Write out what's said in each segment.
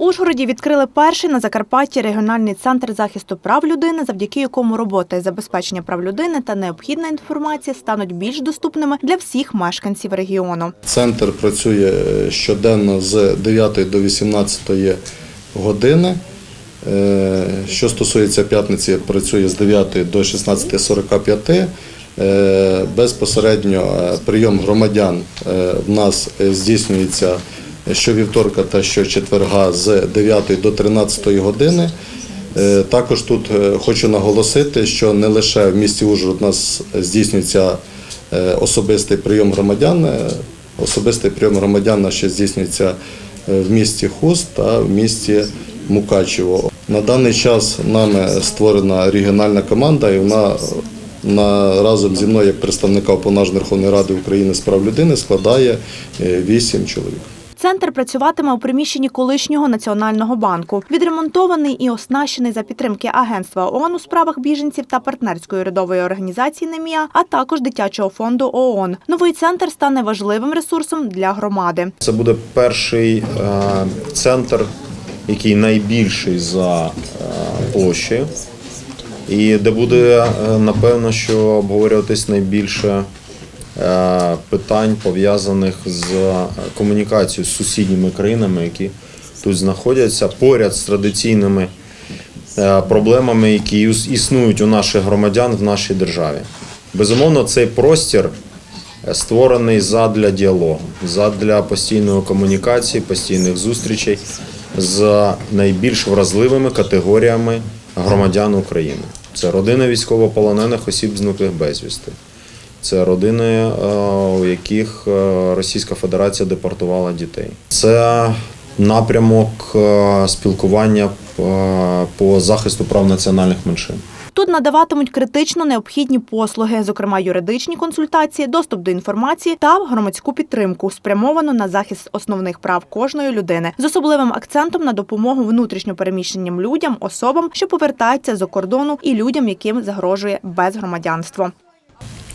Ужгороді відкрили перший на Закарпатті регіональний центр захисту прав людини, завдяки якому робота із забезпечення прав людини та необхідна інформація стануть більш доступними для всіх мешканців регіону. Центр працює е, щоденно з 9 до 18 години. Е, Що стосується п'ятниці, працює з 9 до 16.45. Е, Безпосередньо прийом громадян в нас здійснюється щовівторка та щочетверга з 9 до 13 години. Е, Також тут е, хочу наголосити, що не лише в місті Ужгород у нас здійснюється е, особистий прийом громадян. Особистий прийом громадян ще здійснюється в місті Хуст та в місті Мукачево. На даний час нами створена регіональна команда, і вона на, разом зі мною, як представника Уповноваженої Верховної Ради України з прав людини, складає 8 чоловік. Центр працюватиме у приміщенні колишнього національного банку. Відремонтований і оснащений за підтримки Агентства ООН у справах біженців та партнерської урядової організації «Немія», а також дитячого фонду ООН. Новий центр стане важливим ресурсом для громади. Це буде перший е, центр, який найбільший за е, площею, і де буде е, напевно, що обговорюватись найбільше питань пов'язаних з комунікацією з сусідніми країнами, які тут знаходяться поряд з традиційними е, проблемами, які існують у наших громадян в нашій державі. Безумовно, цей простір е, створений задля діалогу, задля постійної комунікації, постійних зустрічей з найбільш вразливими категоріями громадян України. Це родини військовополонених осіб зниклих безвісти. Це родини, е, у яких е, Російська Федерація депортувала дітей. Це напрямок е, спілкування по захисту прав національних меншин. Тут надаватимуть критично необхідні послуги, зокрема юридичні консультації, доступ до інформації та громадську підтримку, спрямовану на захист основних прав кожної людини, з особливим акцентом на допомогу внутрішньопереміщеним людям, особам, що повертаються з-за кордону, і людям, яким загрожує безгромадянство.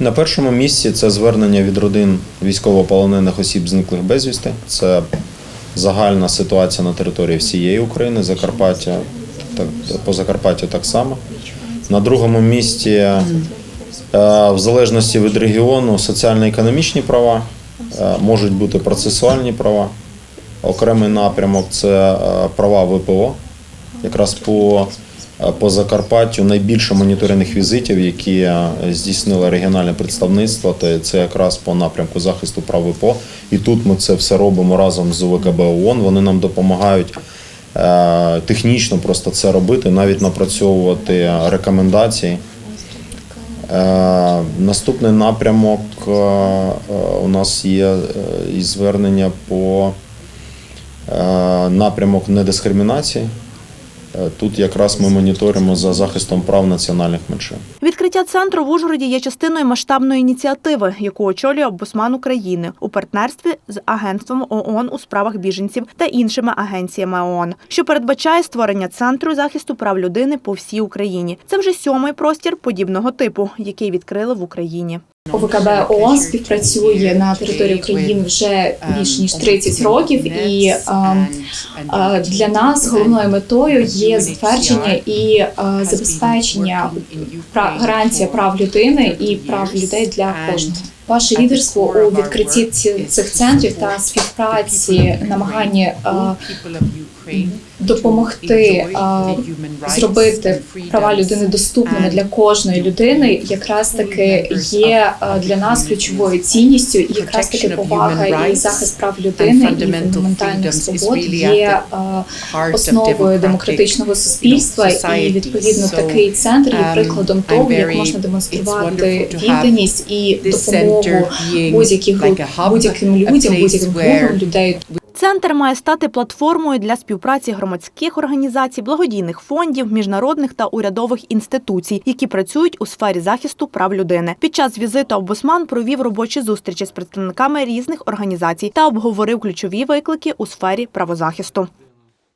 На першому місці це звернення від родин військовополонених осіб зниклих безвісти. Це загальна ситуація на території всієї України, Закарпаття, так, по Закарпаттю так само. На другому місці, е, в залежності від регіону, соціально-економічні права, е, можуть бути процесуальні права. Окремий напрямок це е, права ВПО. Якраз по, по Закарпаттю найбільше моніторинних візитів, які е, здійснило регіональне представництво, то це якраз по напрямку захисту прав ВПО. І тут ми це все робимо разом з УВКБ ООН. Вони нам допомагають е, технічно просто це робити, навіть напрацьовувати рекомендації. Е, Наступний напрямок е, е, у нас є е, і звернення по е, напрямок недискримінації. Е, Тут якраз ми моніторимо за захистом прав національних меншин. Відкриття центру в Ужгороді є частиною масштабної ініціативи, яку очолює Омбудсман України у партнерстві з Агентством ООН у справах біженців та іншими агенціями ООН, що передбачає створення центру захисту прав людини по всій Україні. Це вже сьомий простір подібного типу, який відкрили в Україні. ОВКБ ООН співпрацює на території України вже більш ніж 30 років, і ем, е, для нас головною метою є затвердження і е, забезпечення гарантія прав людини і прав людей для кожного. Ваше лідерство у відкритті цих центрів та співпраці, намаганні е, допомогти е, зробити права людини доступними для кожної людини, якраз таки є для нас ключовою цінністю, і якраз таки повага і захист прав людини і фундаментальних свобод є основою демократичного суспільства. І відповідно такий центр є прикладом того, як можна демонструвати відданість і допомогу будь-яких будь-яким людям, будь-яким групам людей. Центр має стати платформою для співпраці громадських організацій, благодійних фондів, міжнародних та урядових інституцій, які працюють у сфері захисту прав людини. Під час візиту обусман провів робочі зустрічі з представниками різних організацій та обговорив ключові виклики у сфері правозахисту.